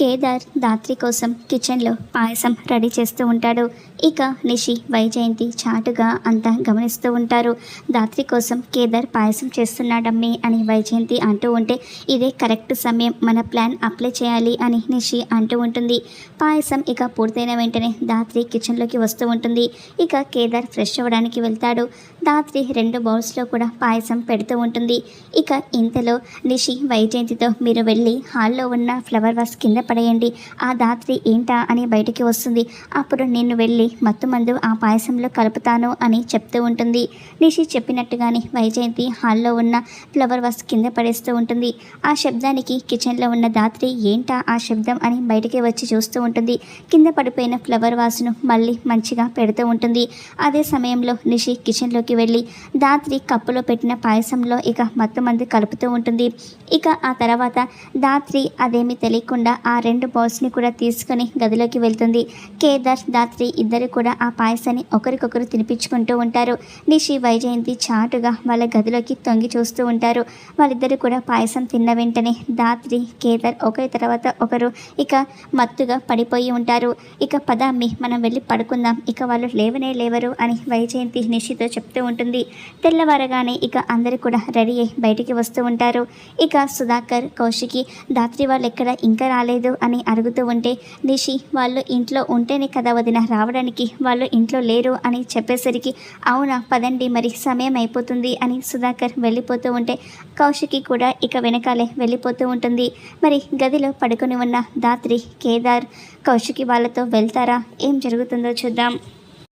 కేదార్ దాత్రి కోసం కిచెన్లో పాయసం రెడీ చేస్తూ ఉంటాడు. ఇక నిషి వైజయంతి చాటుగా అంతా గమనిస్తూ ఉంటారు. దాత్రి కోసం కేదార్ పాయసం చేస్తున్నాడమ్మి అని వైజయంతి అంటూ ఉంటే ఇదే కరెక్ట్ సమయం. మన ప్లాన్ అప్లై చేయాలి అని నిషి అంటూ ఉంటుంది. పాయసం ఇక పూర్తయిన వెంటనే దాత్రి కిచెన్లోకి వస్తూ ఉంటుంది. ఇక కేదార్ ఫ్రెష్ అవ్వడానికి వెళ్తాడు. దాత్రి రెండు బౌల్స్లో కూడా పాయసం పెడుతూ ఉంటుంది. ఇక ఇంతలో నిషి వైజయంతితో మీరు వెళ్ళి హాల్లో ఉన్న ఫ్లవర్ వాస్ కింద పడేయండి. ఆ దాత్రి ఏంటా అని బయటికి వస్తుంది. అప్పుడు నేను వెళ్ళి మత్తు మందు ఆ పాయసంలో కలుపుతాను అని చెప్తూ ఉంటుంది. నిషి చెప్పినట్టుగానే వైజయంతి హాల్లో ఉన్న ఫ్లవర్ వాస్ కింద పడేస్తూ ఉంటుంది. ఆ శబ్దానికి కిచెన్లో ఉన్న దాత్రి ఏంటా ఆ శబ్దం అని బయటికి వచ్చి చూస్తూ ఉంటుంది. కింద పడిపోయిన ఫ్లవర్ వాసును మళ్ళీ మంచిగా పెడుతూ ఉంటుంది. అదే సమయంలో నిషి కిచెన్లోకి వెళ్ళి దాత్రి కప్పులో పెట్టిన పాయసంలో ఇక మత్తు మంది కలుపుతూ ఉంటుంది. ఇక ఆ తర్వాత దాత్రి అదేమీ తెలియకుండా ఆ రెండు బౌల్స్ని కూడా తీసుకొని గదిలోకి వెళ్తుంది. కేదార్ దాత్రి ఇద్దరు కూడా ఆ పాయసాన్ని ఒకరికొకరు తినిపించుకుంటూ ఉంటారు. నిషి వైజయంతి చాటుగా వాళ్ళ గదిలోకి తొంగి చూస్తూ ఉంటారు. వాళ్ళిద్దరు కూడా పాయసం తిన్న వెంటనే దాత్రి కేదార్ ఒకరి తర్వాత ఒకరు ఇక మత్తుగా పడిపోయి ఉంటారు. ఇక పదామ్మి మనం వెళ్ళి పడుకుందాం. ఇక వాళ్ళు లేవనే లేవరు అని వైజయంతి నిషితో చెప్తూ ఉంటుంది. తెల్లవారగానే ఇక అందరూ కూడా రెడీ అయి బయటికి వస్తూ ఉంటారు. ఇక సుధాకర్ కౌశికి దాత్రి వాళ్ళు ఎక్కడ ఇంకా రాలేదు అని అడుగుతూ ఉంటే నిషి వాళ్ళు ఇంట్లో ఉంటేనే కదా వదిన రావడం రావడానికి వాళ్ళు ఇంట్లో లేరు అని చెప్పేసరికి అవునా పదండి మరి సమయం అయిపోతుంది అని సుధాకర్ వెళ్ళిపోతూ ఉంటే కౌశికి కూడా ఇక వెనకాలే వెళ్ళిపోతూ ఉంటుంది. మరి గదిలో పడుకొని ఉన్న దాత్రి కేదార్ కౌశికి వాళ్ళతో వెళ్తారా? ఏం జరుగుతుందో చూద్దాం.